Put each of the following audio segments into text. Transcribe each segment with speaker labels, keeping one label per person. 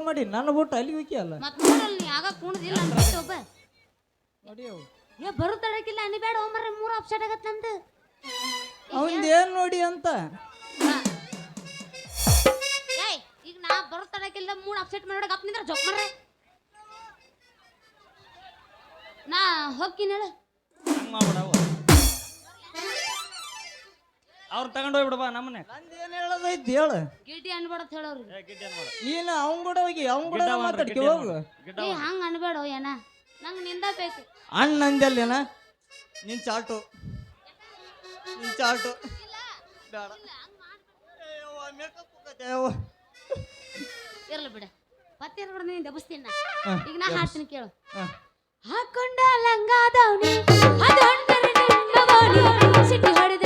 Speaker 1: ಮಾಡಿ ನನ್ನ ಬಿಟ್ಟು ಅಲ್ಲಿ ಹೋಗಿ ಅಲ್ಲ?
Speaker 2: ಮತ್ ನೋಡಲ್ ನೀ ಆಗ ಕುಣದಿಲ್ಲ ಅಂತ ಒಬ್ಬ. ಏ ಬರು ತಡಕಿಲ್ಲ ಅನಿ ಬೇಡ ಒಮ್ಮರ ಮೂರು ಅಪ್ಸೆಟ್ ಆಗತ್ತೆ ನಂದು
Speaker 1: ಅವಂದ್ ಏನ್ ನೋಡಿ ಅಂತ.
Speaker 2: ಏಯ್ ಈಗ ನಾ ಬರೋ ಮೂರು ಅಪ್ಸೆಟ್ ಮಾಡಿ ಗಪ್ ನಿಂದ್ರ ಜೋಕ್ ಮಾಡ್ರೆ. ನಾ ಹೋಗ್ತೀನಿ ಹೇಳು.
Speaker 3: ಹಂಗ್ ಅವ್ರು ತಗೊಂಡ್ ಹೋಗ್ಬಿಡ ಬಾ ನಮ್ಮನೆ.
Speaker 1: ನಂದ್ ಏನ್ ಹೇಳೋದೈತಿ ಹೇಳು.
Speaker 2: ಗಿಡ್ಡಿ ಅನ್ಬೇಡ ಹೇಳೋರು
Speaker 1: ನೀನು ಅವನ್ ಕೂಡ ಹೋಗಿ ಅವನ್ ಕೂಡ
Speaker 3: ಗಿಡ್ಡ
Speaker 1: ಮಾತಾಡ್ಕಿ
Speaker 3: ಗಿಡ್ಡ
Speaker 1: ಹೋಗು.
Speaker 2: ಏ ಹಂಗ ಅನ್ಬೇಡ ಏನ ನಂಗ್ನಿಂದ ಬೇಕು.
Speaker 1: ಅಣ್ಣ ಅಂದಲ್ಲೇನ ನಿನ್ ಚಾಟು. ನಿನ್ ಚಾಟು. ಬೇಡ. ಏ ಯವ್ವ, makeup ಹೋಗತ್ತೆ ಯವ್ವ.
Speaker 2: ಇರ್ಲಿ ಬಿಡ. ಮತ್ತೆ ಇರ್ಬಿಡ ನೀನ್ ದಬಸ್ತೀನಿ ನಾ.
Speaker 1: ಹ,
Speaker 2: ಈಗ ನಾ ಹಾಡ್ತೀನಿ ಕೇಳು.
Speaker 1: ಹ.
Speaker 2: ಹಾಕೊಂಡ ಲಂಗಾದವನಿ ಸಿಟಿ ಹೊಡೆದ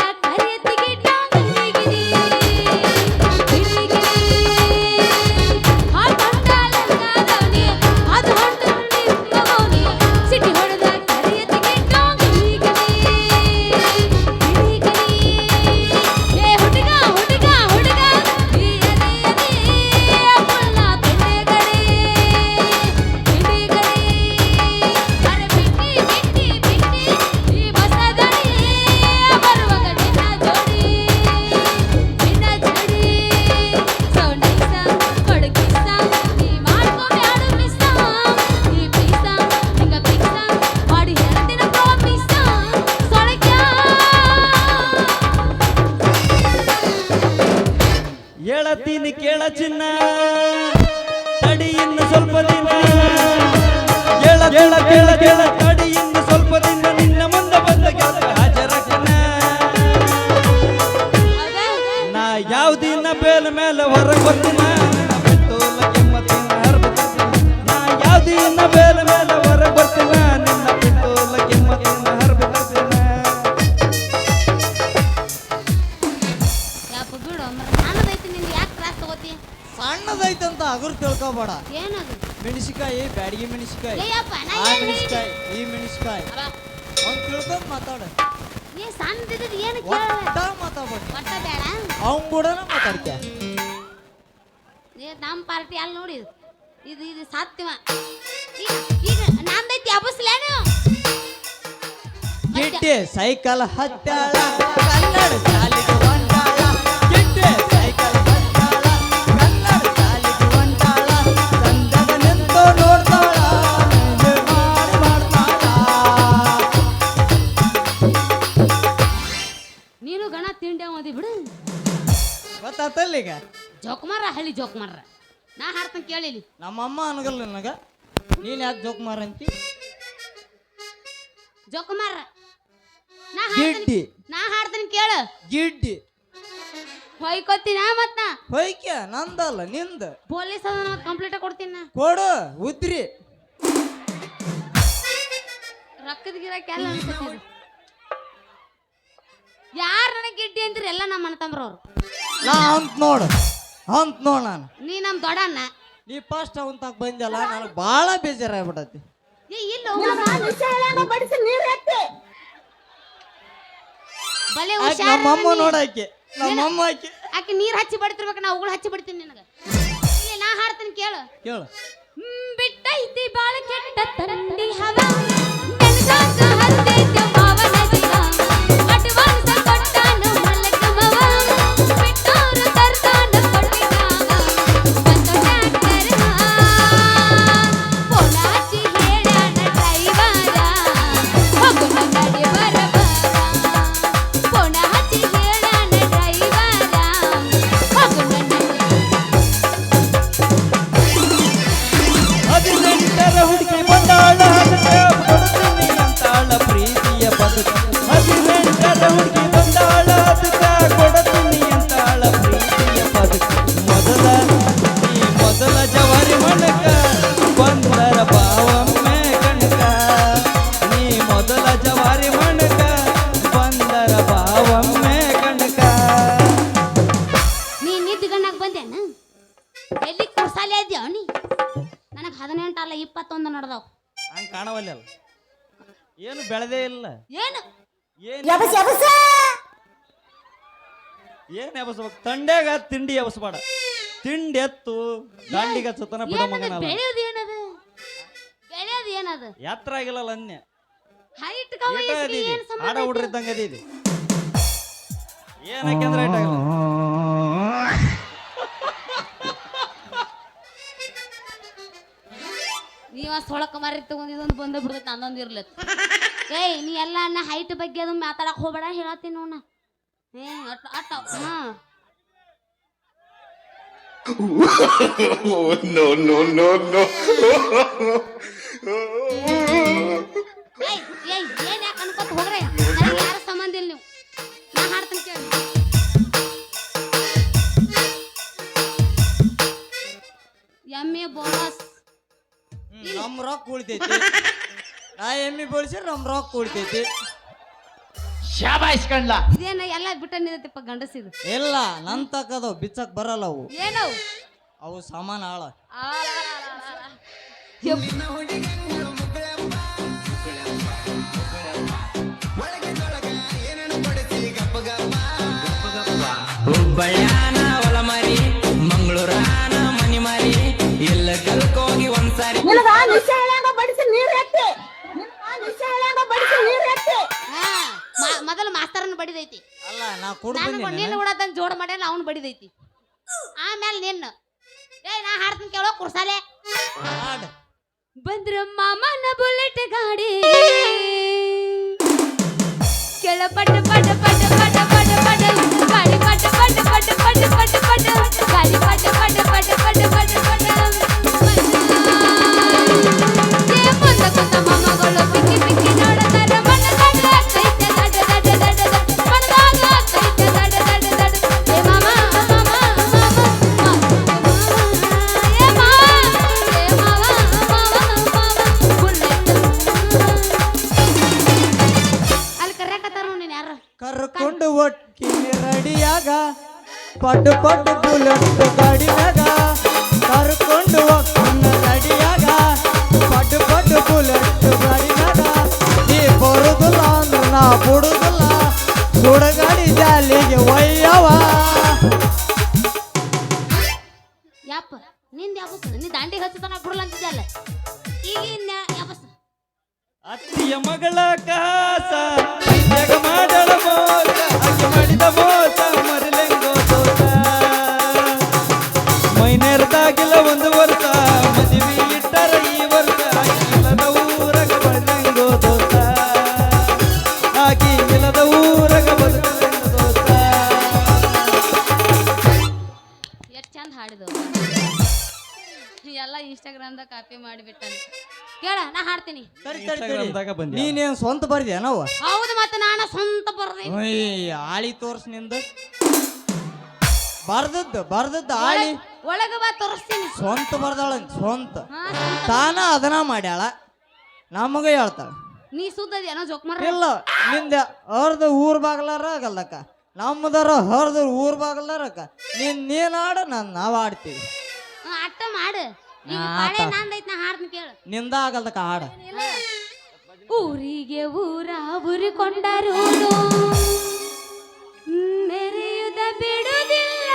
Speaker 2: ಇದು ಇದು ಸಾತ್ಯವ ಈಗ ನಮ್ದೈತಿ ಅಬಸ್ಲೇನು
Speaker 1: ಗಿಡ್ಡೆ ಸೈಕಲ್ ಹತ್ತಾಳ ಕನ್ನಡ ಶಾಲೆಗೆ ಬಂದಾಳ. ಗಿಡ್ಡೆ ಸೈಕಲ್ ಹತ್ತಾಳ ಕನ್ನಡ ಶಾಲೆಗೆ ಬಂದಾಳ. ಚಂದದ ನಿಂತು ನೋಡ್ತಾಳ ಮೇಲೆ ಮಾಡಿ ಮಾಡ್ತಾಳ.
Speaker 2: ನೀನು ಗಣ ತಿಂಡಿ ಓದಿ ಬಿಡು.
Speaker 1: ಗೊತ್ತಾತಲ್ಲ ಈಗ?
Speaker 2: ಜೋಕುಮಾರ ಹಳ್ಳಿ ಜೋಕುಮಾರ ನಾ ಹಾಡ್ತಾನೆ ಕೇಳಿಲಿ.
Speaker 1: ನಮ್ಮಮ್ಮ ಅನ್ಗಲ್ಲ ನನಗ? ನೀನ್ ಯಾಕೆ ಜೋಕ್ ಮಾರಂತಿ?
Speaker 2: ಜೋಕುಮಾರ ನಾ ಹಾಡ್ತೀನಿ
Speaker 1: ಗಿಡ್ಡಿ.
Speaker 2: ನಾ ಹಾಡ್ತೀನಿ ಕೇಳ.
Speaker 1: ಗಿಡ್ಡಿ.
Speaker 2: ಹೊಯ್ಕೋತೀನ ಮತ್ ನಾ?
Speaker 1: ಹೊಯ್ಕೆ ನಂದಲ್ಲ ನಿಂದ.
Speaker 2: ಪೊಲೀಸ್ ಅದನ್ನ ಕಂಪ್ಲೀಟ್ ಕೊಡ್ತೀನಿ ನಾ.
Speaker 1: ಕೊಡು ಉದ್ರಿ.
Speaker 2: ರೊಕ್ಕದ ಗಿರಾಕಿ ಎಲ್ಲ ಅನ್ಸುತ್ತೆ ಯಾರು ನನಗೆ ಗಿಡ್ಡಿ ಅಂತೀರಿ ಎಲ್ಲ ನಮ್ಮ ಅಣ್ಣ ತಮ್ಮರವ್ರು
Speaker 1: ನಾ ಅಂತ ನೋಡು. ಅಂತ ನೋಡ ನಾನು.
Speaker 2: ನೀ ನಮ್ಮ ದೊಡ್ಡಣ್ಣ.
Speaker 1: ನೀ ಫಸ್ಟ್ ಅವನ್ ತಗ ಬಂದಲ್ಲ ನನಗೆ ಭಾಳ ಬೇಜಾರಾಗ್ಬಿಟ್ಟತಿ
Speaker 2: ಏ ಇಲ್ಲ ಬಲೆ
Speaker 1: ಆಕೆ
Speaker 2: ಹುಷಾರ್
Speaker 1: ನಮ್ಮಮ್ಮ ನೋಡಾಕೆ ನಮ್ಮಮ್ಮ ಆಕೆ.
Speaker 2: ಆಕೆ ನೀರ್ ಹಚ್ಚಿ ಬಡಿತಿರ್ಬೇಕು ನಾ ಉಗುಳು ಹಚ್ಚಿ ಬಿಡ್ತೀನಿ ನಿನಗೆ. ಇಲ್ಲಿ ನಾ ಹಾಡ್ತೀನಿ ಕೇಳು.
Speaker 1: ಕೇಳು.
Speaker 2: ಹ್ಮ್, ಬಿಟ್ಟೈತಿ ಬಾಳ ಕೆಟ್ಟ ತಂದಿ ಹವ. ಹಂಗ
Speaker 3: ಕಾಣವಲ್ಲ ಏನು ಬೆಳೆದೇ ಇಲ್ಲ.
Speaker 2: ಏನು?
Speaker 3: ಏನ್ ಏನ್ ಎಬಸ್ಬೇಕು ತಂಡ್ಯಾಗ ತಿಂಡಿ ಎಬಸ್ಬೇಡ ತಿಂಡಿ ಎತ್ತು ದಾಂಡಿಗ ಸುತ್ತನ ಬಿಡ
Speaker 2: ಏನದು?
Speaker 3: ಮಗನಲ್ಲ
Speaker 2: ಬೆಳೆಯೋದು ಏನದು? ಬೆಳೆಯೋದು ಏನದು?
Speaker 3: ಎತ್ತರ ಆಗಿಲ್ಲಲ್ಲ ಅನ್ಯ.
Speaker 2: ಹೈಟ್
Speaker 3: ಆಡ
Speaker 2: ಹೈಟ್
Speaker 3: ಹುಡ್ರಿದ್ದಂಗ ಅದೀದಿ ಏನಕ್ಕೆಂದ್ರೆ ಏಟ್ ಆಗಿಲ್ಲ?
Speaker 2: ನೀವ ಸೊಳಕ ಮಾರಿ ತಗೊಂಡಿದ್ದು ಬಂದ ಬಿಡ್ತೈತೆ ಅಂದೊಂದು ಇರ್ಲತ್ ಏಯ್ ನೀ ಎಲ್ಲ ಅಣ್ಣ ಹೈಟ್ ಬಗ್ಗೆ ಅದು ಮಾತಾಡಕ್ ಹೋಗ್ಬೇಡ ಹೇಳತ್ತೀನಿ ನೋಡ ಹ್ಞೂ ಅಟ್ ಅಟ್ಟ ಹಾ.
Speaker 4: No, no, no, no.
Speaker 2: ಏಯ್ ಏಯ್ ಏನ್ ಯಾಕೆ ಅನ್ಕೋತ ಹೋಗ್ರೆ? ಯಾರ ಸಂಬಂಧ ಇಲ್ಲ ನೀವು? ನಾ ಹಾಡ್ತೀನಿ ಕೇಳಿ.
Speaker 1: ನಮ್ ರೊಕ್ಕ ಉಳಿತೈತಿ. ನಾ ಎಮ್ಮಿ ಬಳಸಿದ್ರೆ ನಮ್ ರೊಕ್ಕ ಉಳಿತೈತಿ.
Speaker 2: ಇದೇನ ಎಲ್ಲ ಬಿಟ್ಟ ನಿಂತೈತಿಪ್ಪ ಗಂಡಸಿದು.
Speaker 1: ಇಲ್ಲ ನನ್ ತಕ್ಕದವ್ ಬಿಚ್ಚಕ್ ಬರಲ್ಲ ಅವು.
Speaker 2: ಏನವು
Speaker 1: ಅವು ಸಮಾನ ಆಳ.
Speaker 5: ಹುಬ್ಬಳ್ಯಾನ
Speaker 1: ನಾ ಮಾಡ
Speaker 2: ನಾನು ನಿನ್ನ ಜೋಡ್ ಮಾಡ್ಯಾನ ಅವ್ನು ಬಡಿದೈತಿ. ಆಮೇಲೆ ನಿನ್ನ. ಏ ನಾ ಹಾಡ್ತೀನಿ ಕೇಳೋ ಕುರ್ಸಾಲೆ.
Speaker 1: ಬಂದ್ರಮ್ಮ
Speaker 2: ಬಂದ್ರ ಮಾಮನ ಬುಲೆಟ್ ಗಾಡಿ. ಕೆಳ
Speaker 1: ಪಡ್ಡು ಬುಲೆಟ್ ಗಾಡಿನಾಗ ಕರ್ಕೊಂಡು ಒಟ್ಟಿನ ರೆಡಿಯಾಗ ಪಡ್ಡು ಪಡ್ಡು ಬುಲೆಟ್ ಗಾಡಿನಾಗ ನೀ ಬರುದಿಲ್ಲ ಅಂದ್ರ ನಾ ಬಿಡುದಿಲ್ಲ. ಸುಡಗಾಡಿ ಜಾಲಿಗೆ ಒಯ್ಯವ
Speaker 2: ಯಪ್ಪ ನಿಂದ ಯಾವಸ್ ನೀ ದಾಂಡಿಗೆ ನಾ ಬಿಡಲ್ಲ ಅಂತಿದ್ದಲ್ಲ ಈಗ ಇನ್ನ ಯಾವಸ್
Speaker 3: ಅತ್ತಿಯ ಮಗಳ ಕಾಸ ಜಗ ಮಾಡಳ ಮೋಸ ಅಕ್ಕಿ ಮಾಡಿದ ಮೋಸ ಮರಲೆಂಗೋ
Speaker 2: ಹಾಡ್ತೀನಿ.
Speaker 1: ತಡಿ, ತಡಿ, ತಡಿ.
Speaker 3: Instagramದಾಗ ಬಂದ್ಯಾ?
Speaker 1: ನೀನೇನ್ ಸ್ವಂತ ಬರ್ದ್ಯಾ ನಾವು?
Speaker 2: ಹೌದು ಮತ್ತೆ ನಾನು ಸ್ವಂತ ಬರ್ದೆ.
Speaker 1: ಆಳಿ ತೋರ್ಸ್ನಿಂದ. ಬರ್ದದ್ದು ಬರ್ದದ್ದು ಆಳಿ.
Speaker 2: ಒಳಗ ಬಾ ತೋರಿಸ್ತೀನಿ.
Speaker 1: ಸ್ವಂತ ಬರ್ದಾಳ ಸ್ವಂತ.
Speaker 2: ಹಾ,
Speaker 1: ತಾನ ಅದನ್ನ ಮಾಡ್ಯಾಳ ನಮಗ ಹೇಳ್ತಾಳ.
Speaker 2: ನೀ ಸುದ್ದದಿ ಏನೋ ಜೋಕ್ ಮಾರ
Speaker 1: ಇಲ್ಲ ನಿಂದ ಅರ್ಧ ಊರ್ ಬಾಗ್ಲಾರ ಆಗಲ್ಲಕ್ಕ. ನಮ್ಮದರ ಹರ್ದ ಊರ್ ಬಾಗ್ಲಾರಕ್ಕ ನೀನ್ ನೀನ್ ಆಡ ನಾನ್ ನಾವ್ ಆಡ್ತೀವಿ.
Speaker 2: ಅಟ್ಟ ಮಾಡು. ಪಾಳೆ. ನಂದೈತ್ ನಾ ಹಾಡ್ತೀನಿ ಕೇಳು.
Speaker 1: ನಿಂದ ಆಗಲ್ದಕ್ಕ
Speaker 2: ಊರಿಗೆ ಊರ ಊರಿಕೊಂಡರು ಮೆರೆಯುದ ಬಿಡುದಿಲ್ಲ.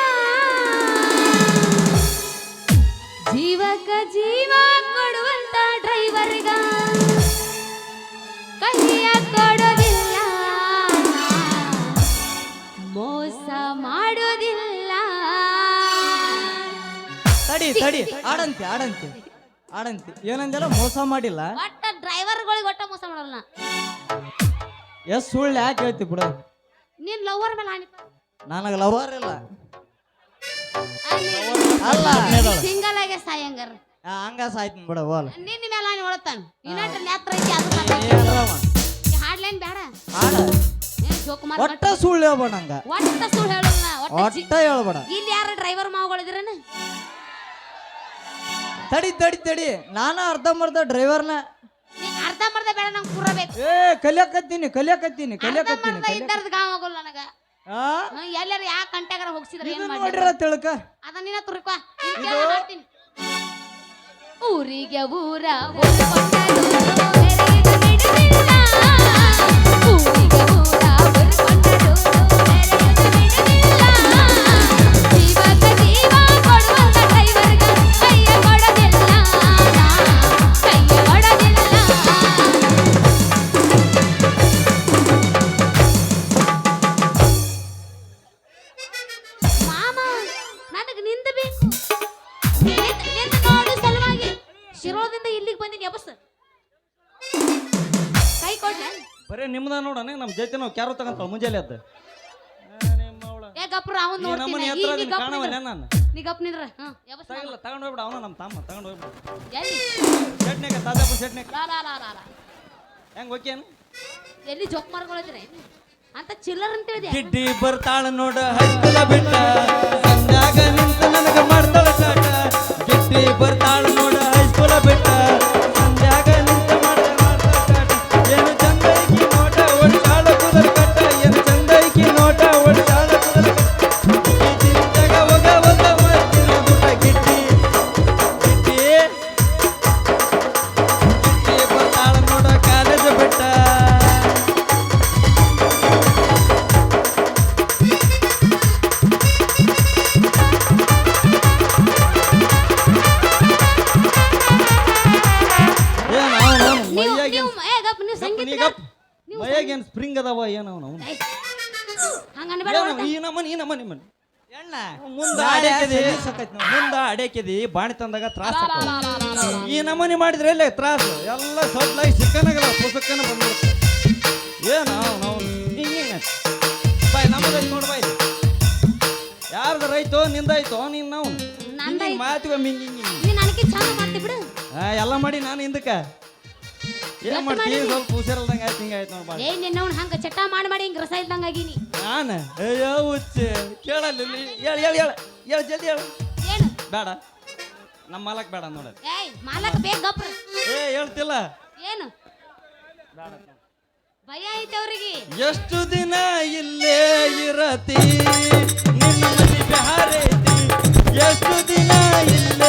Speaker 2: ಜೀವಕ ಜೀವ ಕೊಡುವಂತ ಡ್ರೈವರ್ಗ ಕಹಿಯ ಕೊಡೋದಿಲ್ಲ
Speaker 1: ತಡಿ ತಡಿ. ಆಡಂತೆ ಆಡಂತೆ. ಆಡಂತೆ. ಏನಂದೆಲ್ಲ ಮೋಸ ಮಾಡಿಲ್ಲ?
Speaker 2: ಒಟ್ಟ ಡ್ರೈವರ್ಗಳಿಗೆ ಒಟ್ಟ ಮೋಸ ಮಾಡಲ್ಲ.
Speaker 1: ಎಸ್ ಸುಳ್ಳು ಯಾಕೆ ಹೇಳ್ತಿ ಬಿಡು.
Speaker 2: ನೀನ್ ಲವರ್ ಮೇಲೆ ಹಾನಿ
Speaker 1: ನನಗೆ ಲವರ್ ಇಲ್ಲ. ಅಲ್ಲ
Speaker 2: ಸಿಂಗಲ್ ಆಗಿ ಸಾಯಂಗಾರ.
Speaker 1: ಹಂಗ ಸಾಯ್ತು ಬಿಡ ಹೋಲ್
Speaker 2: ನಿನ್ನ ಮೇಲೆ ಹಾನಿ ಹೊಳತಾನ ಇನ್ನೊಂದು ನೇತ್ರ ಐತಿ ಅದು. ಹಾಡ್ಲೇನ್ ಬೇಡ. ಹಾಡ.
Speaker 1: ಒಟ್ಟ ಸುಳ್ಳು ಹೇಳ್ಬೇಡ ಹಂಗ
Speaker 2: ಒಟ್ಟ ಸುಳ್ಳು ಹೇಳಲ್ಲ ಒಟ್ಟ
Speaker 1: ಹೇಳ್ಬೇಡ.
Speaker 2: ಇಲ್ಲಿ ಯಾರು ಡ್ರೈವರ್ ಮಾವುಗಳಿದ್ರನ?
Speaker 1: ತಡಿ ತಡಿ ತಡಿ. ನಾನ ಅರ್ಧಂಬರ್ಧ ಡ್ರೈವರ್ನ
Speaker 2: ಅರ್ಧ ಮರ್ಧ ಬೇಡ ನಂಗೆ ಪೂರಬೇಕು
Speaker 1: ಏ ಕಲಿಯಕತ್ತೀನಿ ಕಲಿಯಕತ್ತೀನಿ ಕಲಿಯಕತ್ತೀನಿ
Speaker 2: ಅರ್ಧ ಇದ್ದಾರ್ದ ಗಾಂವ್ ಆಗೋಲ್ಲ ನನಗ.
Speaker 1: ಆ?
Speaker 2: ಹ್ಮ್, ಎಲ್ಲಾರ ಯಾ ಕಂಟ್ಯಾಗಾರ ಹೋಗ್ಸಿದ್ರ ಏನ್
Speaker 1: ಇದು
Speaker 2: ಮಾಡಿ
Speaker 1: ನೋಡಿರ ತಿಳ್ಕ.
Speaker 2: ತುರ್ಕೊ. ಇಲ್ಲಿ ಕೇಳ ಹಾಡ್ತೀನಿ ಬಂದಿನಿ ಎಬಸ್ ಕೈ ಕೊಡ್ಲ?
Speaker 3: ಬರೇ ನಿಮ್ದ ನೋಡಣ ನಮ್ಮ ಜೊತೆ ನಾವು ಕ್ಯಾರು ತಗೊಂತ ಮುಂಜಾನೆ ಅದ
Speaker 2: ಏ ಗಪ್ರ ಅವನ್ ನೋಡ್ತೀನಿ. ಈಗ ನೀ
Speaker 3: ನಾನು
Speaker 2: ನೀ ಗಪ್ ನಿಂದ್ರ. ಹಾ ಎಬಸ್
Speaker 3: ಇಲ್ಲ ತಗೊಂಡ್ ಹೋಗ್ಬಿಡ ಅವನು ನಮ್ಮ ತಮ್ಮ ತಗೊಂಡ್ ಹೋಗ್ಬಿಡ.
Speaker 2: ಎಲ್ಲಿ?
Speaker 3: ಚಟ್ನಿಗೆ ತಾಜಾಪು ಚಟ್ನಿ
Speaker 2: ಲಾ ಲಾ ಲಾ ಲಾ
Speaker 3: ಹೆಂಗ್ ಓಕೆನ್
Speaker 2: ಎಲ್ಲಿ ಜೋಕ್ ಮಾಡ್ಕೊಳತ್ತೀರ ಅಂತ ಚಿಲ್ಲರ್ ಅಂತ ಹೇಳಿದೆ
Speaker 3: ಗಿಡ್ಡಿ ಬರ್ತಾಳ ನೋಡ ಹಚ್ಚಲ ಬಿಟ್ಟ. ಸಂದಾಗ ನಿಂತ ನನಗೆ ಮಾಡ್ತಾಳ ಕಾಟ ಗಿಡ್ಡಿ ಬರ್ತಾಳ ನೋಡ ಹೈಸ್ಕೂಲ ಬಿಟ್ಟ. ಈ ನಮ್ಮನಿ ಈ ನಮ್ಮನಿ ಮನಿ
Speaker 1: ಎಣ್ಣ.
Speaker 3: ಮುಂದ ಅಡೇಕದಿ ಮುಂದ ಅಡೇಕದಿ ಬಾಣಿ ತಂದಾಗ ತ್ರಾಸ ಈ ನಮ್ಮನಿ ಮಾಡಿದ್ರೆ ಎಲ್ಲೇ ತ್ರಾಸ? ಎಲ್ಲ ಸೊಡ್ಲಾಗಿ ಸಿಕ್ಕನಾಗಲ್ಲ ಪುಸ್ತಕನ ಬಂದ ಏನು ಅವನು ಅವನು ಹಿಂಗ ಬಾಯ್ ನಮ್ಮದೈತಿ ನೋಡು ಬಾಯ್. ಯಾರ್ದು ರೈತೋ ನಿಂದಾಯ್ತೋ ನಿನ್ನ ನಾವು.
Speaker 2: ನಂದಾಯ್ತು.
Speaker 3: ಮಾತಿಗೆ ಹಿಂಗ ಹಿಂಗ ಎಲ್ಲ ಮಾಡಿ ನಾನು ಹಿಂದಕ್ಕ. ಏನ್
Speaker 2: ಎಷ್ಟ್
Speaker 3: ಮಾಡ್ತೀವಿ
Speaker 2: ಮಾಡಿದಿ?
Speaker 3: ಸ್ವಲ್ಪ ಹುಷಾರಲ್ದಂಗ ಆಯ್ತು ಹಿಂಗ ನೋಡ್
Speaker 2: ಚಟ ಮಾಡಿ ಮಾಡಿ ಹಿಂಗ ರಸ ಇಲ್ದಂಗ ಆಗೀನಿ.
Speaker 3: ನಾನು? ಅಯ್ಯೋ ಹುಚ್ಚೆ. ಕೇಳಲ್ಲ. ಹೇಳ ಹೇಳ ಹೇಳು. ಹೇಳು ಜಲ್ದಿ ಹೇಳು.
Speaker 2: ಏನು?
Speaker 3: ಬೇಡ. ನಮ್ಮ ಮಾಲಕ್ ಬೇಡ ನೋಡ
Speaker 2: ಏಯ್ ಮಾಲಕ್ ಬೇಗ ಗಪ್ರ.
Speaker 3: ಏ ಹೇಳ್ತಿಲ್ಲ.
Speaker 2: ಏನು? ಭಯ ಐತೆ ಅವ್ರಿಗೆ.
Speaker 3: ಎಷ್ಟು ದಿನ ಇಲ್ಲೇ ಇರತಿ? ನಿನ್ನ ಮನೆ ಬ್ಯಾರೈತಿ ಎಷ್ಟು ದಿನ ಇಲ್ಲೇ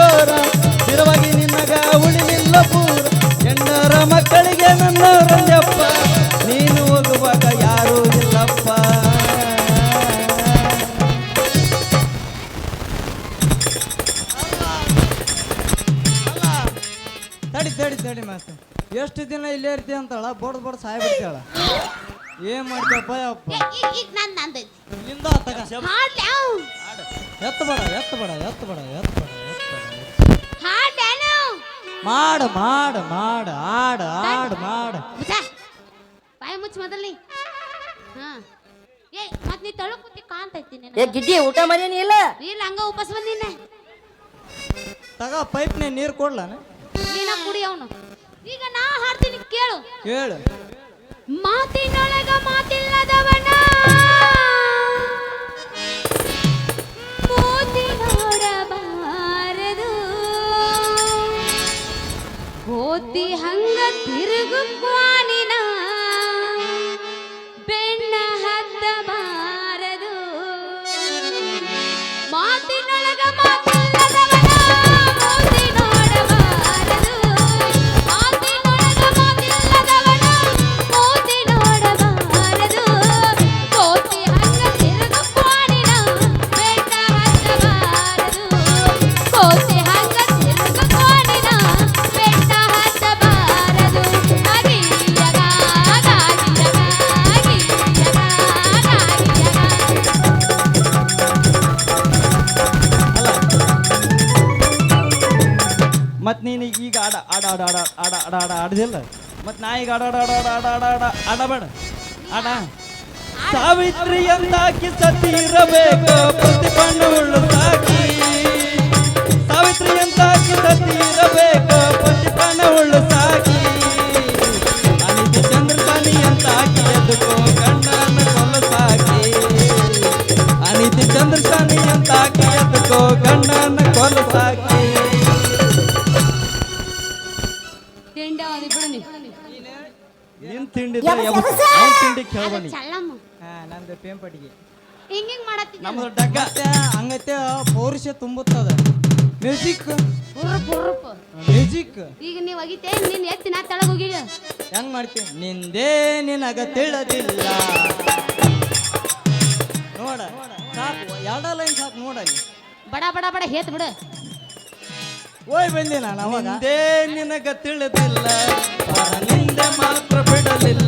Speaker 3: ಜೋರ. ಸ್ಥಿರವಾಗಿ ನಿನ್ನಗ ಉಳಿಲಿಲ್ಲ ಪೂರ. ಹೆಣ್ಣರ ಮಕ್ಕಳಿಗೆ ನನ್ನ ರಂಜಪ್ಪ. ನೀನು ಹೋಗುವಾಗ ಯಾರೂ ಇಲ್ಲಪ್ಪ.
Speaker 1: ತಡಿ ತಡಿ ತಡಿ ಮಾತು ಎಷ್ಟು ದಿನ ಇಲ್ಲೇ ಇರ್ತೀಯ ಅಂತಾಳ? ಬಡ್ದು ಬಡ್ದು ಸಾಯ್ ಬಿಡ್ತಾಳ ಏನ್ ಮಾಡ್ತೇವಪ್ಪ ಯಪ್ಪ?
Speaker 2: ನಂದ್ ಎತ್ತು
Speaker 1: ಇಲ್ಲಿಂದ ತಗ
Speaker 2: ಹಾಡ್ಲಿ ಅವ್.
Speaker 1: ಎತ್ತ ಬೇಡ. ಮಾಡು ಮಾಡು ಮಾಡು ಆಡು ಆಡು ಮಾಡು.
Speaker 2: ಬಾಯಿ ಮುಚ್ಚ ಮೊದಲಿ ಹಾ. ಏ ಮತ್ ನೀ ತಳು ಕುತ್ತಿ ಕಾಂತೈತಿ
Speaker 6: ಏ. ಗಿಡ್ಡಿ ಊಟ ಮಾಡೇನಿ ಇಲ್ಲ?
Speaker 2: ಇಲ್ಲ ಹಂಗ ಉಪಸ್ ಬಂದಿನ
Speaker 1: ತಗ ಪೈಪ್ನೆ ನೀರು ಕೊಡ್ಲಾನ?
Speaker 2: ನೀನ ಕುಡಿ ಅವನು. ಈಗ ನಾ ಹಾಡ್ತೀನಿ ಕೇಳು.
Speaker 1: ಕೇಳು.
Speaker 2: ಮಾತಿನೊಳಗ ಮಾತಿಲ್ಲದವನ ಹಂಗ
Speaker 3: ತಿರುಗುವ ಆಡದಿಲ್ಲ. ಮತ್ ನಾ ಈಗ ಆಡಬೇಡ ಆಡ ಸಾವಿತ್ರಿ ಎಂದಾಕಿ ಸತಿರಬೇಕು ಪ್ರತಿಭಟನೆ ಸಾಕಿ. ಸಾವಿತ್ರಿ ಎಂದಾಕಿ ಸತಿರಬೇಕು ಪ್ರತಿಭಟನೆ ಸಾಕಿ. ಅನಿತ ಚಂದ್ರ ತಾನಿ ಎಂದಾಕಿ ಎದುಕೋ ಗಂಡನ ಸಾಕಿ ಅನಿತ ಚಂದ್ರ ತಾನಿ ಎಂದಾಕಿ ಎದುಕೋ ಗಂಡನ ಸಾಕಿ ನಿನ್ ತಿಂಡಿ ಅವ್ನ ತಿಂಡಿ
Speaker 2: ಚಲ್ಲಮ್ಮ
Speaker 1: ಹಾ ನಂದು ಪೇಂಪಟಿಗೆ
Speaker 2: ಹಿಂಗ್ ಹಿಂಗ್ ಮಾಡತ್ತಿದ್ದ
Speaker 3: ನಮ್ದು ಡಗ್ಗ
Speaker 1: ಹಂಗೈತೆ ಪೌರುಷ ತುಂಬುತ್ತದ. ಮ್ಯೂಸಿಕ್
Speaker 2: ಹುರ್ಪ್ ಹುರ್ಪ್
Speaker 1: ಮ್ಯೂಸಿಕ್
Speaker 2: ಈಗ ನೀವ್ ಒಗಿತೆ ನಿನ್ ಎತ್ತಿ ನಾ ತೆಳಗ್ ಹೋಗಿಲ್ಲ.
Speaker 1: ಹೆಂಗ್ ಮಾಡ್ತೀನಿ ನಿಂದೇ ನಿನಗ ತಿಳಿದಿಲ್ಲ. ನೋಡ ಸಾಕು ಎರಡ ಲೈನ್ ಸಾಕು ನೋಡಲ್ಲಿ
Speaker 2: ಬಡ ಬಡ ಬಡ ಹೇತ್ ಬಿಡು.
Speaker 1: ಓಯ್ ಬಂದಿಲ್ಲ ನಾನು ಅವಾಗ.
Speaker 3: ನಿಂದೇ ನಿನಗ ತಿಳಿದಿಲ್ಲ. ನಿಂದೆ ಮಾತ್ರ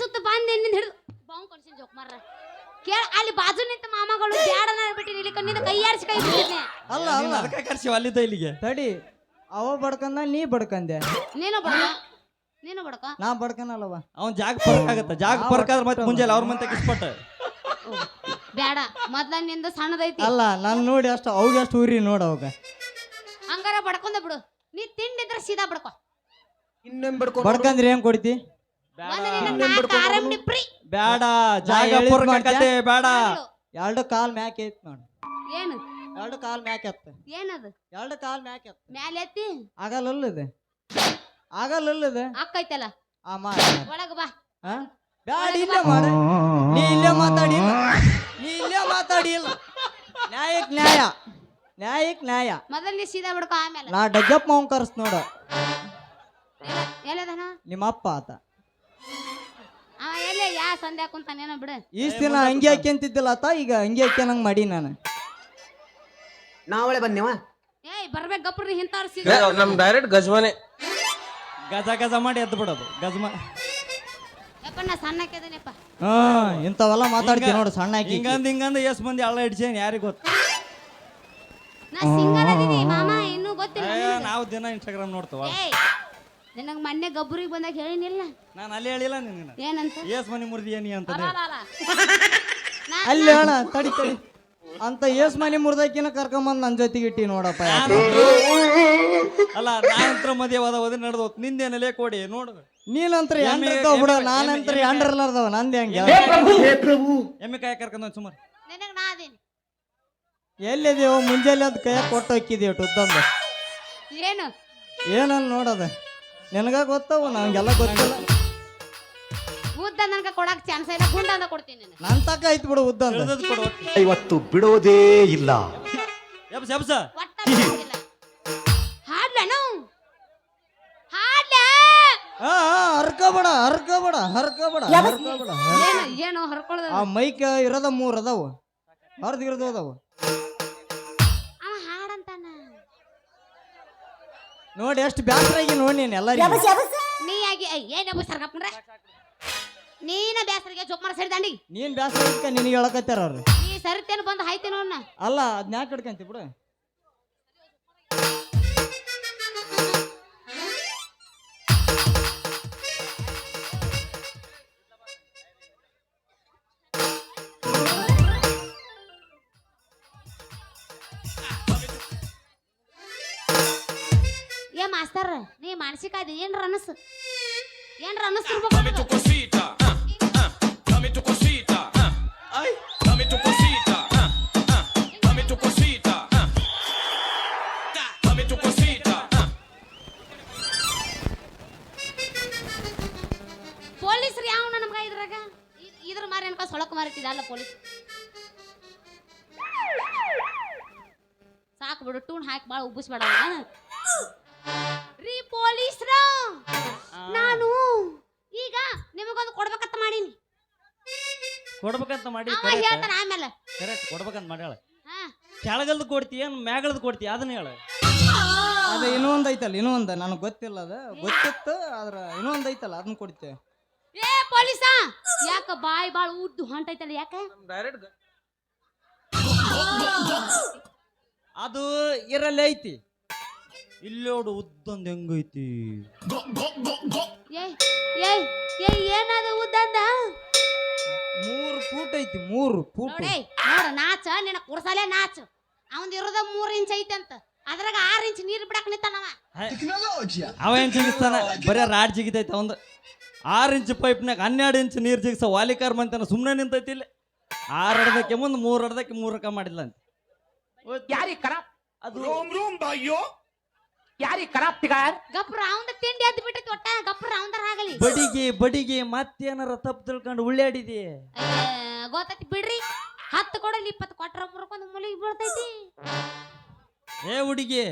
Speaker 2: ಸುತ್ತ ಬಂದ ಎಣ್ಣಿಂದ ಹಿಡಿದು ಬಾವು ಕಳ್ಸಿನ ಜೋಕ್ ಮಾರ್ರ. ಕೇಳ ಅಲ್ಲಿ ಬಾಜು ನಿಂತ ಮಾಮಗಳು ಬ್ಯಾಡನ ಬಿಟ್ಟು ಇಲ್ಲಿ ಕಣ್ಣಿಂದ ಕೈ ಆರಿಸಿ ಕೈ ಬಿಟ್ಟಿದ್ನೆ.
Speaker 1: ಅಲ್ಲ ಅಲ್ಲ.
Speaker 3: ಅದಕ್ಕೆ ಕರ್ಸಿವ ಅಲ್ಲಿದ್ದ ಇಲ್ಲಿಗೆ?
Speaker 1: ತಡಿ ಅವ ಬಡ್ಕಂದ ನೀ ಬಡ್ಕಂದೆ.
Speaker 2: ನೀನು ಬಡ್ಕ. ನೀನು ಬಡ್ಕ.
Speaker 1: ನಾ ಬಡ್ಕನಲ್ಲವ.
Speaker 3: ಅವ್ನ್ ಜಾಗ ಪರ್ಕ್ ಆಗತ್ತ. ಜಾಗ ಪರ್ಕ್ ಆದ್ರೆ ಮತ್ತೆ ಮುಂಜಾನೆ ಅವ್ರ ಮಂತೆ ಕಿಸ್ಪಟ್ಟ
Speaker 2: ಬ್ಯಾಡ. ಮೊದ್ಲ ನಿಂದ ಸಣ್ಣದೈತಿ.
Speaker 1: ಅಲ್ಲ ನಾನು ನೋಡಿ ಅಷ್ಟು ಅವಾಗ ಅಷ್ಟು ಊರಿ ನೋಡ ಅವಾಗ.
Speaker 2: ಹಂಗಾರ ಬಡ್ಕೊಂಡ ಬಿಡು. ನೀ ತಿಂಡಿದ್ರ ಸೀದಾ ಬಡ್ಕೊ.
Speaker 1: ಬಡ್ಕಂದ್ರೆ ಏನ್ ಕೊಡ್ತಿ?
Speaker 3: ಬೇಡ ಜಾಗ? ಆಗತ್ತೆ ಬೇಡ
Speaker 1: ಎರಡು ಕಾಲ್ ಮ್ಯಾಕ್ ಐತ್ ನೋಡು.
Speaker 2: ಏನು?
Speaker 1: ಎರಡು ಕಾಲ್ ಮ್ಯಾಕ್ ಎತ್ತ.
Speaker 2: ಏನದು?
Speaker 1: ಎರಡು ಕಾಲ್ ಮ್ಯಾಕ್ ಎತ್ತ.
Speaker 2: ಮ್ಯಾಲೆ ಎತ್ತಿ?
Speaker 1: ಆಗಲ್ಲ ಇದೆ ಆಗಲ್ಲ ಇದು
Speaker 2: ಅಕ್ಕೈತಲ್ಲ?
Speaker 1: ಆ ಮಾಡಿ
Speaker 2: ಒಳಗ ಬಾ.
Speaker 1: ಹಾ ಬ್ಯಾಡ ಇಲ್ಲ ಮಾಡ. ನೀ ಇಲ್ಲೇ ಮಾತಾಡಿ ನೀ ಇಲ್ಲೇ ಮಾತಾಡಿಲ್ಲ. ನ್ಯಾಯಕ್ ನ್ಯಾಯ. ನ್ಯಾಯಕ್ ನ್ಯಾಯ.
Speaker 2: ಮೊದಲ್ ನೀ ಸೀದಾ ಬಿಡ್ಕೋ ಆಮೇಲೆ.
Speaker 1: ನಾ ಡಜ್ಜಪ್ಪ ಮಾವನ್ ಕರ್ಸ್ ನೋಡ.
Speaker 2: ನಿಮ್ಮಪ್ಪ
Speaker 1: ನಿಮ್ಮ ಅಪ್ಪ ಆತ.
Speaker 2: ಎಲ್ಲೇ ಯಾ ಸಂಧ್ಯಾ ಕುಂತಾನೇನೋ ಬಿಡು.
Speaker 1: ದಿನ ಅಂಗಿ ಹಾಕ್ಯಂತಿದ್ದಿಲ್ಲ ಆತ ಈಗ ಹಂಗೆ ಹಾಕ್ಯನಂಗ್ ಮಾಡಿ ನಾನು.
Speaker 7: ನಾವಳೆ ಬಂದೇವ
Speaker 2: ಏಯ್ ಬರ್ಬೇಕು ಗಪ್ರಿ ಹಿಂತಾರ ಸೀದಾ.
Speaker 8: ನಮ್ ಡೈರೆಕ್ಟ್ ಗಜ್ವಾನೆ
Speaker 3: ಗಜ ಗಜ ಮಾಡಿ ಎದ್ದು ಬಿಡೋದು ಗಜಮ.
Speaker 2: ಯಪ್ಪ ನಾ ಸಣ್ಣಕ್ಕೆದನಪ್ಪ
Speaker 1: ಹಾ ಇಂಥವೆಲ್ಲ ಮಾತಾಡ್ತೀನಿ ನೋಡು ಸಣ್ಣ ಹಾಕಿ
Speaker 3: ಹಿಂಗಂದ್ ಹಿಂಗಂದ್ ಎಷ್ಟ್ ಮಂದಿ ಅಳ ಹಿಡ್ಸೇನ್ ಯಾರಿಗ್ ಗೊತ್ತ?
Speaker 2: ನಾ ಸಿಂಗಲ್ ಅದೀನಿ ಮಾಮ ಇನ್ನೂ ಗೊತ್ತಿಲ್ಲ
Speaker 3: ಏ, ನಾವು ದಿನ ಇನ್ಸ್ಟಾಗ್ರಾಮ್ ನೋಡ್ತೇವ.
Speaker 2: ಏಯ್ ನಿನಗ್ ಮೊನ್ನೆ ಗಬ್ಬರಿಗೆ ಬಂದಾಗ ಹೇಳಿನಿಲ್ಲ
Speaker 3: ನಾನು? ಅಲ್ಲಿ ಹೇಳಿಲ್ಲ ನಿನ್ನ
Speaker 2: ಏನಂತ?
Speaker 3: ಏಸ್ ಮನಿ ಮುರಿದಿ ಏನಿ ಅಂತ
Speaker 2: ಅಲ, ಅಲ, ಅಲ.
Speaker 1: ಅಲ್ಲಿ ಹೇಳ ತಡಿ ತಡಿ. ಅಂತ ಏಸ್ ಮನೆ ಮುರಿದಾಕಿನ ಕರ್ಕೊಂಬಂದ್ ನನ್ನ ಜೊತೆಗೆ ಇಟ್ಟಿ ನೋಡಪ್ಪ?
Speaker 3: ಅಲ್ಲ ನಾನಂತ್ರ ಮದುವೆ ಹೋದ ಹೋದ ನಡೆದು ನಿಂದೇನಲ್ಲಿ ಕೊಡಿ ನೋಡು.
Speaker 1: ನೀನಂತ್ರ ಎಂಡ್ರದವ ಬಿಡ ನಾನಂತ್ರ ಎಂಡ್ರಲ್ಲರ್ದವ ನಂದು ಹೆಂಗೆ?
Speaker 3: ಎಮ್ಮೆ ಕಾಯಿ ಕರ್ಕೊಂಡ್ ಸುಮಾರು.
Speaker 2: ನಿನಗ್ ನಾ
Speaker 1: ಎಲ್ಲಿದೆವು ಮುಂಜಾನೆ ಅದು ಕೈ ಕೊಟ್ಟು ಹೋಗಿದ್ದೀವಿ ಟುತ್ತಂದು
Speaker 2: ಏನು?
Speaker 1: ಏನನ್ನ ನೋಡದ? ನಿನಗ ಗೊತ್ತವ ನನಗೆಲ್ಲ ಗೊತ್ತಿಲ್ಲ.
Speaker 2: ಉದ್ದ ನನಗೆ ಕೊಡಕ್ ಚಾನ್ಸ್ ಇಲ್ಲ ಗುಂಡ ಅಂತ ಕೊಡ್ತೀನಿ ನಿನಗೆ.
Speaker 1: ನನ್ ತಕ ಐತ್ ಬಿಡು ಉದ್ದ ಅಂತ.
Speaker 3: ತಿಳಿದದ್ ಕೊಡು. ಒಟ್ಟು.
Speaker 4: ಇವತ್ತು ಬಿಡೋದೇ ಇಲ್ಲ.
Speaker 3: ಎಬ್ಸ ಎಬ್ಸ.
Speaker 2: ಒಟ್ಟ ಬಿಡಂಗಿಲ್ಲ. ಹಾಡ್ಲೇನು ಹಾಡ್ಲೇ?
Speaker 1: ಆ ಆ, ಹರ್ಕೋಬೇಡ ಹರ್ಕೋಬೇಡ ಹರ್ಕೋಬೇಡ ಹರ್ಕೋಬೇಡ.
Speaker 2: ಏನು ಏನು ಹರ್ಕೊಳ್ಳೋದು
Speaker 1: ಆ ಮೈಕ್ ಇರೋದ ಮೂರ್ ಅದಾವ. ಹರ್ದ್ ಇರೋದು ಅದಾವ ನೋಡಿ ಎಷ್ಟು ಬ್ಯಾಸರಾಗಿ ನೋಡಿ ನೀನ್ ಎಲ್ಲರಿಗೂ.
Speaker 2: ನೀ ಆಗಿ ಏನ ಸರ್ಗಪ್ಪನ್ರೆ ನೀನ ಬ್ಯಾಸರಿಗೆ ಜೋಕ್ ಮಾಡಿ ಸರಿ ದಂಡಿ
Speaker 1: ನೀನ್ ಬ್ಯಾಸರ ನಿನಗೆ ಹೇಳಕತ್ತಾರ ಅವ್ರು.
Speaker 2: ನೀ ಸರಿತೇನು ಬಂದು ಹಾಯ್ತೇನು ಅವ್ನ?
Speaker 1: ಅಲ್ಲ ಅದ್ನ ಯಾಕೆ ಹಿಡ್ಕಂತಿ ಬಿಡು?
Speaker 2: ಮಾಸ್ತರ್ ನೀ ಮಾನಸಿಕ ಅದಿ ಏನ್ರ ಅನಸ್ ಏನ್ರ ಅನಸ್ತಿರ್ಬೇಕು ಪೊಲೀಸ್ರು ಯಾವ ನಮ್ಗ ಇದ್ರಾಗ? ಇದ್ರ ಮಾರಿ ಅನ್ಕ ಸೊಳಕ್ ಅಲ್ಲ ಪೊಲೀಸ್? ಸಾಕು ಬಿಡು ಟೂನ್ ಹಾಕಿ ಭಾಳ ಉಬ್ಬಿಸ್ಬೇಡ ಅವ್ನ. ರೀ ಪೊಲೀಸ್ರ. ನಾನು ಈಗ ನಿಮಗೊಂದು ಕೊಡ್ಬೇಕಂತ ಮಾಡೀನಿ.
Speaker 3: ಕೊಡ್ಬೇಕಂತ ಮಾಡಿ
Speaker 2: ಅವ ಹೇಳ್ತಾನ ಆಮೇಲೆ.
Speaker 3: ಕರೆಕ್ಟ್ ಕೊಡ್ಬೇಕಂತ ಮಾಡ್ಯಾಳ
Speaker 2: ಹಾ.
Speaker 3: ಕೆಳಗಲ್ದು ಕೊಡ್ತಿ ಏನ್ ಮ್ಯಾಗಲ್ದು ಕೊಡ್ತಿ ಅದನ್ನ ಹೇಳ.
Speaker 1: ಅದ ಇನ್ನೂ ಒಂದ್ ಐತಲ್ಲ ಇನ್ನೂ ಒಂದ ನನಗೆ ಗೊತ್ತಿಲ್ಲ ಅದ. ಗೊತ್ತಿತ್ತು ಆದ್ರ ಇನ್ನೂ ಒಂದ್ ಐತಲ್ಲ ಅದನ್ನ ಕೊಡ್ತೇವೆ
Speaker 2: ಏ ಪೊಲೀಸ? ಯಾಕ ಬಾಯಿ ಬಾಳ ಉದ್ದು ಹೊಂಟೈತಲ್ಲ ಯಾಕ?
Speaker 3: ಅದು ಇರಲ್ಲೇ ಐತಿ. ಇಲ್ಲೋಡು ಉದ್ದೊಂದು ಹೆಂಗೈತಿ?
Speaker 2: ಏಯ್ ಏಯ್ ಏ ಏನದು ಉದ್ದಂದ?
Speaker 1: ಮೂರು ಫೂಟ್ ಐತಿ ಮೂರು ಫೂಟ್
Speaker 2: ನೋಡೇ ನೋಡ ನಾಚ ನಿನ್ನ ಕುರ್ಸಲೇ ನಾಚ. ಅವಂದ್ ಇರೋದ ಮೂರ್ ಇಂಚ್ ಅಂತ. ಅದ್ರಾಗ ಆರ್ ಇಂಚ್ ನೀರ್ ಬಿಡಕ್ ನಿಂತಾನವ
Speaker 3: ಅವ. ಏನ್ ಜಿಗಿಸ್ತಾನ? ಬರೀ ರಾಡ್ ಜಿಗಿತೈತಿ ಅವಂದು. ಆರು ಇಂಚ್ ಪೈಪ್ನಾಗ ಹನ್ನೆರಡು ಇಂಚ್ ನೀರು ಜಿಗಿಸ ವಾಲಿಕಾರ್ ಮಂತನ ಸುಮ್ಮನೆ ನಿಂತೈತಿ ಇಲ್ಲಿ. ಆರು ಅಡ್ದಕ್ಕೆ ಮುಂದೆ ಮೂರು ಅಡ್ದಕ್ಕೆ ಮೂರು ರೊಕ್ಕ ಮಾಡಿಲ್ಲ ಅಂತ
Speaker 5: ಯಾರಿ ಕರ
Speaker 3: ಅದು
Speaker 5: ಯಾರಿಗೆ ಖರಾಬ್ ತಿಗಾರ್
Speaker 2: ಗಪ್ರ ರೌಂಡ್ ತಿಂಡಿ ಅದ್ ಬಿಟ್ಟೈತಿ ಒಟ್ಟ ಗಪ್ರ ರೌಂಡ್ ಆಗಲಿ
Speaker 3: ಬಡಿಗೆ ಬಡಿಗೆ ಮತ್ತೇನಾರ ತಪ್ಪು ತಿಳ್ಕೊಂಡು ಉಳ್ಳಾಡಿದಿ
Speaker 2: ಗೊತ್ತೈತಿ ಬಿಡ್ರಿ ಹತ್ತು ಕೊಡಲಿ ಇಪ್ಪತ್ತು ಕೊಟ್ರ ಮುರ್ಕೊಂಡು ಮುಲಿಗೆ ಬೀಳ್ತೈತಿ
Speaker 3: ಏ ಹುಡುಗಿ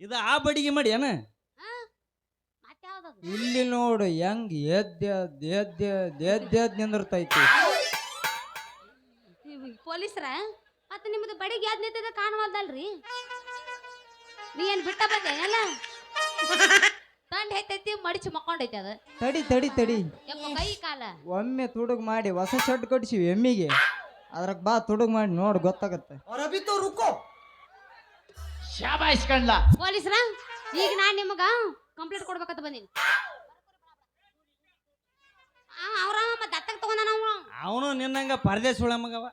Speaker 3: ಇದು ಆ ಬಡಿಗೆ ಮಾಡಿ ಏನ
Speaker 2: ಮತ್ತೆ ಯಾವ್ದದು
Speaker 1: ಇಲ್ಲಿ ನೋಡು ಹೆಂಗ್ ಎದ್ದ ಎದ್ದ ಎದ್ದ ಎದ್ದ ನಿಂದಿರ್ತೈತಿ
Speaker 2: ಪೊಲೀಸ್ರ ಮತ್ತೆ ನಿಮ್ದು ಬಡಿಗೆ ಯಾವ್ದು ನಿಂತಿದೆ ಕಾಣವಲ್ದಲ್ರಿ ನೀ ಏನ್ ಬಿಟ್ಟ ಬಂದೆ ಅಲ್ಲ ತಂಡ ಐತೈತಿ ಮಡಿಚಿ ಮಕ್ಕೊಂಡೈತಿ ಅದು.
Speaker 1: ತಡಿ ತಡಿ ತಡಿ.
Speaker 2: ಯಪ್ಪ ಕೈ ಕಾಲ.
Speaker 1: ಒಮ್ಮೆ ತುಡುಗ್ ಮಾಡಿ ಹೊಸ ಶರ್ಟ್ ಕಟ್ಸಿವಿ ಎಮ್ಮಿಗೆ. ಅದ್ರಾಗ ಬಾ ತುಡುಗ್ ಮಾಡಿ ನೋಡ್ ಗೊತ್ತಾಗತ್ತೆ.
Speaker 5: ಶಾಬಾಯಿಸ್ ಕಣ್ಲ.
Speaker 2: ಪೊಲೀಸ್ರ ಈಗ ನಾನ್ ನಿಮಗ ಕಂಪ್ಲೇಂಟ್ ಕೊಡ್ಬೇಕಂತ ಬಂದೀನಿ. ಅವ್ರ ಮತ್ತೆ ದತ್ತಕ್ ತಗೊಂಡಾನ ಅವ
Speaker 3: ಅವನು ನಿನ್ನಂಗ ಪರದೇಶ ಮಗವ.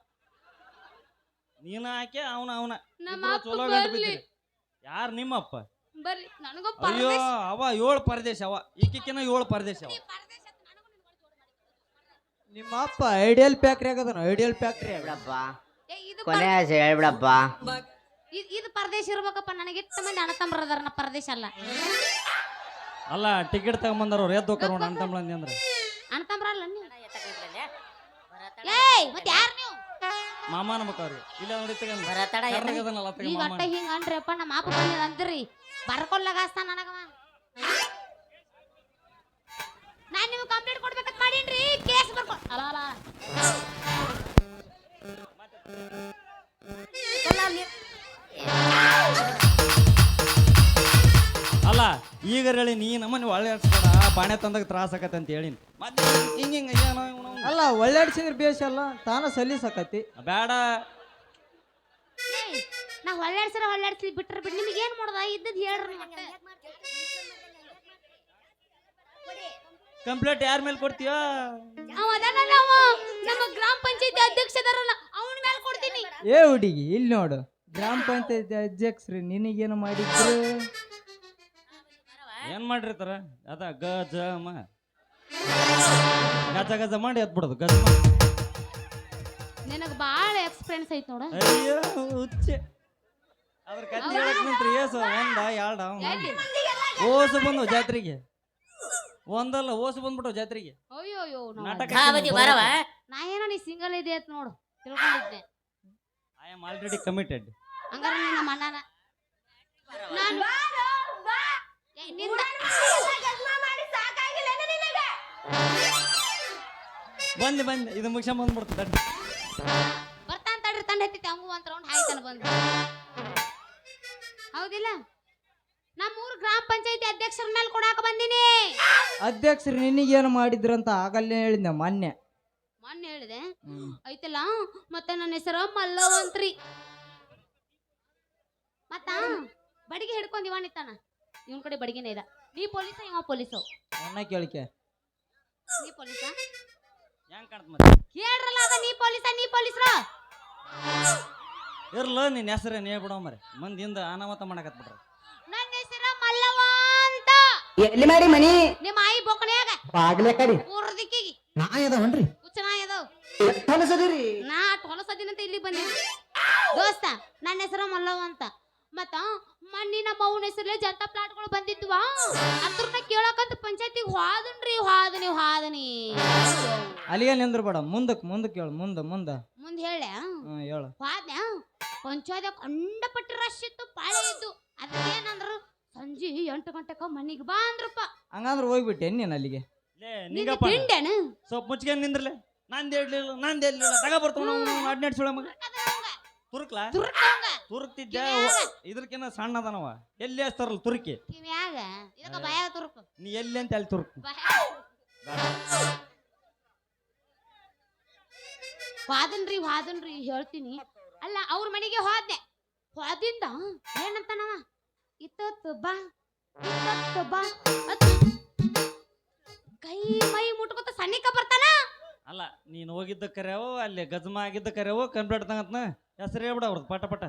Speaker 3: ನೀನ ಆಕೆ ಅವನ ಅವನ.
Speaker 2: ನಮ್ಮ ಅಪ್ಪ ಬರ್ಲಿ.
Speaker 3: ಯಾರು ನಿಮ್ಮಪ್ಪ?
Speaker 2: ಬರ್ರಿ ನನಗೂ
Speaker 3: ಅಯ್ಯೋ
Speaker 2: ಪರದೇಶ
Speaker 3: ಅವ ಏಳು ಪರದೇಶ ಅವ. ಈಕಿಕಿನ ಏಳು ಪರದೇಶ ಅವ.
Speaker 1: ನಿಮ್ಮ ಅಪ್ಪ ಐಡಿಯಲ್ ಫ್ಯಾಕ್ಟ್ರಿ ಆಗದನ? ಐಡಿಯಲ್ ಫ್ಯಾಕ್ಟ್ರಿ ಆಗ
Speaker 7: ಬಿಡಪ್ಪ
Speaker 2: ಏ, ಇದು
Speaker 7: ಕೊನೆ ಆಸೆ ಹೇಳ್ಬಿಡಪ್ಪ.
Speaker 2: ಇದ್- ಇದು ಪರದೇಶ ಇರ್ಬೇಕಪ್ಪ ನನಗೆ ಎಷ್ಟು ಮಂದಿ ಅಣ್ಣ ತಮ್ಮರು ಅದಾರ ನಾ ಪರದೇಶ ಅಲ್ಲ.
Speaker 3: ಅಲ್ಲ ಟಿಕೆಟ್ ತಗೊಂಬಂದಾರ ಅವ್ರು ಎದ್ದು ಹೋಗ್ತಾರ ಅಣ್ಣ ತಮ್ಮ ಅಂದ್ರ.
Speaker 2: ಅಣ್ಣ ತಮ್ಮರ ಅಲ್ಲ ನೀವು ಏಯ್ ಮತ್ತೆ ಯಾರು ನೀವು
Speaker 3: ಮಾಮ ಅನ್ಬೇಕವ್ರಿ ಇಲ್ಲ ನೋಡಿ ತಗೊಂಡ್
Speaker 7: ಬರತಡ
Speaker 3: ಕರ್ನಾಟಕದನಲ್ಲ ತಗೊಂಡ್
Speaker 2: ಈಗ
Speaker 3: ಮಾಮ
Speaker 2: ಅಟ್ಟ ಹಿಂಗ ಅನ್ರಿಪ್ಪ ನಮ್ಮ ಮಾಪ ಬಂದಿದ ಅಂದ್ರಿ. ಬರ್ಕೊಲ್ಲಗಾಸ್ತ ನನಗವ ನಾನ್ ನಿಮ್ಗೆ ಕಂಪ್ಲೇಂಟ್ ಕೊಡ್ಬೇಕಂತ ಮಾಡೀನ್ರಿ. ಕೇಸ್ ಬರ್ಕೊ ಅಲ್ಲ ಅಲ್ಲ
Speaker 3: ಅಲ್ಲ ಈಗ ಹೇಳಿ ನೀ ನಮ್ಮನ್ನ ಒಳ್ಳೆ ಆಡ್ಸ್ಬೇಡ ಬಾಣೆ ತಂದಾಗ ತ್ರಾಸ ಆಕತ್ತೆ ಅಂತ ಹೇಳಿನಿ. ಮತ್ತೆ ಹಿಂಗ ಹಿಂಗ ಏನೋ ಇವ್ನು. ಅವ್ನು.
Speaker 1: ಅಲ್ಲ ಒಳ್ಳಾಡ್ಸಿದ್ರೆ ಬೇಷ ಅಲ್ಲ ತಾನ ಸಾಕತಿ
Speaker 3: ಬೇಡ.
Speaker 2: ಏಯ್, ನಾ ಹೊಳ್ಳಾಡ್ಸಿರ ಹೊಳ್ಳಾಡ್ಸಿ ಬಿಟ್ರ ಬಿಡಿ ನಿಮ್ಗೆ ಏನು ಮಾಡೋದ? ಇದ್ದದ್ ಹೇಳ್ರಿ ಮತ್ತೆ
Speaker 3: ಕಂಪ್ಲೇಂಟ್ ಯಾರ ಮೇಲೆ ಕೊಡ್ತೀಯ?
Speaker 2: ಅವ ಅದಾನಲ್ಲ ಅವ. ನಮ್ಮ ಗ್ರಾಮ ಪಂಚಾಯತಿ ಅಧ್ಯಕ್ಷ ಅದಾರಲ್ಲ ಅವನ ಮೇಲೆ ಕೊಡ್ತೀನಿ.
Speaker 1: ಏ ಹುಡುಗಿ ಇಲ್ಲಿ ನೋಡು. ಗ್ರಾಮ ಪಂಚಾಯತ್ ಅಧ್ಯಕ್ಷರು ನಿನಗೇನು ಮಾಡಿದ್ರು?
Speaker 3: ಏನ್ ಮಾಡಿರ್ತಾರ? ಅದ ಗಜ ಮ. ಗಜ ಗಜ ಮಾಡಿ ಎತ್ ಬಿಡೋದು ಗಜ.
Speaker 2: ನಿನಗ್ ಬಾಳ ಎಕ್ಸ್ಪೀರಿಯನ್ಸ್ ಐತ್ ನೋಡ.
Speaker 3: ಅಯ್ಯೋ ಹುಚ್ಚೆ. ಅದ್ರ ಕತ್ತಿ ಹೇಳಕ್ ನಿಂತ್ರಿ ಏಸ ಒಂದ ಎರಡ
Speaker 2: ಎಲ್ಲಿ?
Speaker 3: ಓಸು ಬಂದು ಜಾತ್ರೆಗೆ. ಒಂದಲ್ಲ ಓಸು ಬಂದ್ಬಿಟ್ಟು ಜಾತ್ರೆಗೆ.
Speaker 2: ಅಯ್ಯೋ ಅಯ್ಯೋ ನಾವು
Speaker 3: ನಾಟಕ
Speaker 7: ಧಾವತಿ ಬರವ.
Speaker 2: ನಾ ಏನೋ ನೀ ಸಿಂಗಲ್ ಇದೆ ಅಂತ ನೋಡು ತಿಳ್ಕೊಂಡಿದ್ದೆ.
Speaker 3: ಐ ಆಮ್ ಆಲ್ರೆಡಿ ಕಮಿಟೆಡ್
Speaker 2: ಹಂಗಾರ ನಿನ್ನ ನಮ್ಮ ಅಣ್ಣನ ನಾನು ನಿಂದ
Speaker 3: ಬಂದ್ ಬಂದ್. ಇದು ಮುಗಿಸ ಬಂದ್ಬಿಡ್ತದೆ
Speaker 2: ಬರ್ತಾನ ತಡ್ರಿ ತಂಡ ಹತ್ತಿತ್ತು ಹಂಗೂ ಒಂದ್ ರೌಂಡ್ ಹಾಯ್ತಾನ ಬಂದು. ಹೌದಿಲ್ಲ? ನಮ್ಮೂರು ಗ್ರಾಮ ಪಂಚಾಯತಿ ಅಧ್ಯಕ್ಷರ ಮೇಲೆ ಕೊಡಾಕ ಬಂದಿನಿ.
Speaker 1: ಅಧ್ಯಕ್ಷರು ನಿನಗೇನು ಮಾಡಿದ್ರಂತ ಆಗಲ್ಲೇ ಹೇಳಿದ್ನ ಮೊನ್ನೆ?
Speaker 2: ಮೊನ್ನೆ ಹೇಳಿದೆ. ಐತಲ್ಲ? ಮತ್ತೆ ನನ್ನ ಹೆಸರು ಮಲ್ಲವಂತ್ರಿ. ಮತ್ತ? ಬಡಿಗೆ ಹಿಡ್ಕೊಂಡ್ ಇವ ನಿತ್ತಾನ ಇವನ್ ಕಡೆ ಬಡಿಗೆನೇ ಇದ. ನೀ ಪೊಲೀಸ ಇವ ಪೊಲೀಸು?
Speaker 1: ಅನ್ನ ಕೇಳಿಕೆ.
Speaker 2: ನೀ ಪೊಲೀಸ?
Speaker 3: ಹೆಂಗ್ ಕಾಣ್ತ ಮತ್ತೆ?
Speaker 2: ಹೇಳ್ರಲ್ಲ ಅದ ನೀ ಪೊಲೀಸ ನೀ ಪೊಲೀಸ್ರ?
Speaker 3: ಇರ್ಲ ನಿನ್ನ ಹೆಸರೇ ನೀ ಬಿಡೋ ಮರೆ. ಮಂದಿಂದ ಅನಾಮತ ಮಾಡಕತ್ ಬಿಡ್ರಿ.
Speaker 2: ನನ್ನ ಹೆಸರ ಮಲ್ಲವ ಅಂತ.
Speaker 6: ಎಲ್ಲಿ ಮಾಡಿ ಮನಿ?
Speaker 2: ನಿಮ್ಮ ಆಯಿ ಬೊಕನ್ಯಾಗ
Speaker 6: ಬಾಗ್ಲೆ ಕಡಿ.
Speaker 2: ಮೂರ್ ದಿಕ್ಕಿಗೆ
Speaker 6: ನಾ ಎದವನ್ರಿ
Speaker 2: ಹುಚ್ಚನ ಎದವ್
Speaker 6: ಹೊಲಸದಿರಿ?
Speaker 2: ನಾ ಹೊಲಸದಿನಂತ ಇಲ್ಲಿ ಬನ್ನಿ ದೋಸ್ತ ನನ್ನ ಹೆಸರು ಮಲ್ಲವ ಅಂತ. ಮತ್ತ ಮಣ್ಣಿನ ಮೌನ ಹೆಸರಲ್ಲೇ ಜನತಾ ಪ್ಲಾಟ್ಗಳು ಬಂದಿದ್ವಾ? ಅದ್ರನ್ನ ಕೇಳಕಂತ ಪಂಚಾಯತಿಗೆ ಹಾದನ್ರಿ ಹಾದನಿ ಹಾದನಿ.
Speaker 1: ಅಲ್ಲಿಗೆ ನಿಂದ್ರಬೇಡ ಮುಂದಕ್ ಮುಂದಕ್ಕೆ ಹೇಳು ಮುಂದ ಮುಂದ.
Speaker 2: ಮುಂದೆ ಹೇಳ
Speaker 1: ಹ್ಞೂ ಹೇಳು.
Speaker 2: ಹೋದ್ನ ಪಂಚಾಯತ್ ಕಂಡಪಟ್ಟ ರಶ್ ಇತ್ತು ಪಾಳೆ ಇತ್ತು. ಅದೇನಂದ್ರು ಸಂಜೆ ಎಂಟು ಗಂಟೆಕ ಮನಿಗೆ ಬಾ ಅಂದ್ರಪ್ಪ.
Speaker 1: ಹಂಗಂದ್ರೆ ಹೋಗ್ಬಿಟ್ಟೆ ನೀನು ಅಲ್ಲಿಗೆ?
Speaker 3: ಲೇ
Speaker 2: ನಿಂಗೆ
Speaker 3: ನಿಂಗಪ್ಪ
Speaker 2: ತಿಂಡೇನ
Speaker 3: ಸ್ವಲ್ಪ ಮುಚ್ಚಿಗೆ ನಿಂದ್ರಲೆ. ನಂದ್ ಹೇಳ್ಲಿಲ್ಲ ನಂದ್ ಹೇಳ್ಲಿಲ್ಲ. ತಗ ಬರ್ತಾವ ನಾವು ಮಗ. ತುರುಕ್ಲಾ?
Speaker 2: ತುರ್ಕಂಗ
Speaker 3: ತುರುಕ್ತಿದ್ದೆ. ಇದ್ರಕಿನ್ನ ಸಣ್ಣ ಅದನವ ಎಲ್ಲಿ ಹಚ್ತಾರಲ್ಲ ತುರುಕಿ?
Speaker 2: ಕಿವ್ಯಾಗ? ಇದಕ್ಕ ಬಾಯಾಗ ತುರ್ಕು.
Speaker 3: ನೀ ಎಲ್ಲಿ ಅಂತ ಅಲ್ಲಿ ತುರುಕ್.
Speaker 2: ವಾದನ್ರಿ ವಾದನ್ರಿ ಹೇಳ್ತೀನಿ. ಅಲ್ಲ ಅವ್ರ ಮನೆಗೆ ಹೋದೆ ಹೋದಿಂದ ಏನಂತಾನವ? ಇತ್ತತ್ತು ಬಾ ಇತ್ತತ್ತು ಬಾ. ಕೈ ಮೈ ಮುಟ್ಕೋತ ಸನ್ನಿಕ ಬರ್ತಾನ?
Speaker 3: ಅಲ್ಲ ನೀನು ಹೋಗಿದ್ದ ಕರೆಯೋ ಅಲ್ಲಿ ಗಜ್ಮ ಆಗಿದ್ದ ಕರೆಯೋ ಕಂಪ್ಲೇಂಟ್ ತಂಗತ್ನ ಹೆಸರು ಹೇಳ್ಬಿಡ ಅವ್ರದ್ದು ಪಟ ಪಟ.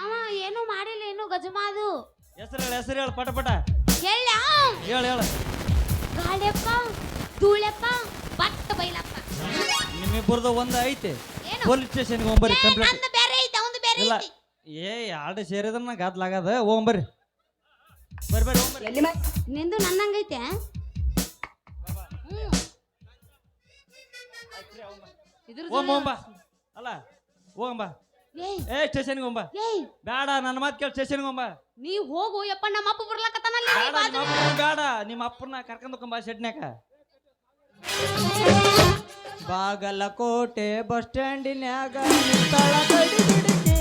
Speaker 2: ಅವ ಏನು ಮಾಡಿಲ್ಲ ಏನು ಗಜಮಾದು
Speaker 3: ಹೆಸರು ಹೇಳ ಹೆಸರು ಹೇಳು ಪಟ ಪಟ.
Speaker 2: ಹೇಳ.
Speaker 3: ಹೇಳು ಹೇಳು.
Speaker 2: ಗಾಳಿಯಪ್ಪ ಧೂಳಪ್ಪ ಬಟ್ಟ ಬೈಲಪ್ಪ.
Speaker 3: ನಿಮ್ಮಿಬ್ಬರದ ಒಂದು ಐತೆ.
Speaker 2: ಏನು?
Speaker 3: ಪೊಲೀಸ್ ಸ್ಟೇಷನ್ಗೆ ಹೋಗ್ಬರ್ರಿ
Speaker 2: ಏ,
Speaker 3: ಕಂಪ್ಲೇಂಟ್.
Speaker 2: ನಂದು ಬೇರೆ ಐತೆ ಅವಂದು ಬೇರೆ
Speaker 3: ಇಲ್ಲ.
Speaker 2: ಐತಿ.
Speaker 3: ಏ ಎರಡು ಸೇರಿದ್ರೆ ನಾ ಗದ್ಲಾಗದ ಹೋಗ್ಬರ್ರಿ ಬರ್ರಿ. ಬರ್ರಿ ಹೋಗ್ಬರ್ರಿ
Speaker 2: ನಿಂದು ನನ್ನಂಗೈತೆ ಹ್ಮ್. ಇದ್ರದ್ದು
Speaker 3: ಹೋಗ್ ಹೋಗ್ಬಾ ಅಲ್ಲ ಹೋಗಂಬ.
Speaker 2: ಏಯ್.
Speaker 3: ಏ ಸ್ಟೇಷನ್ಗೆ ಹೋಗ್ಬಾ.
Speaker 2: ಏಯ್.
Speaker 3: ಬೇಡ ನನ್ನ ಮಾತು ಕೇಳಿ ಸ್ಟೇಷನ್ಗೆ ಹೋಗ್ಬಾ.
Speaker 2: ನೀ ಹೋಗು ಯಪ್ಪ ನಮ್ಮ ಅಪ್ಪ ಬರ್ಲಕತ್ತಾನಲ್ಲ
Speaker 3: ಬೇಡ ನಿಮ್ಮ ಅಪ್ಪನ ಬೇಡ. ನಿಮ್ಮ ಅಪ್ಪನ ಕರ್ಕೊಂಡು ಹೋಗಂಬ ಶೆಡ್ನ್ಯಾಕ
Speaker 1: ಬಾಗಲಕೋಟೆ ಬಸ್ ಸ್ಟ್ಯಾಂಡಿನ್ಯಾಗ ನಿಂತಾಳ ಬಿಡಿಕೆ.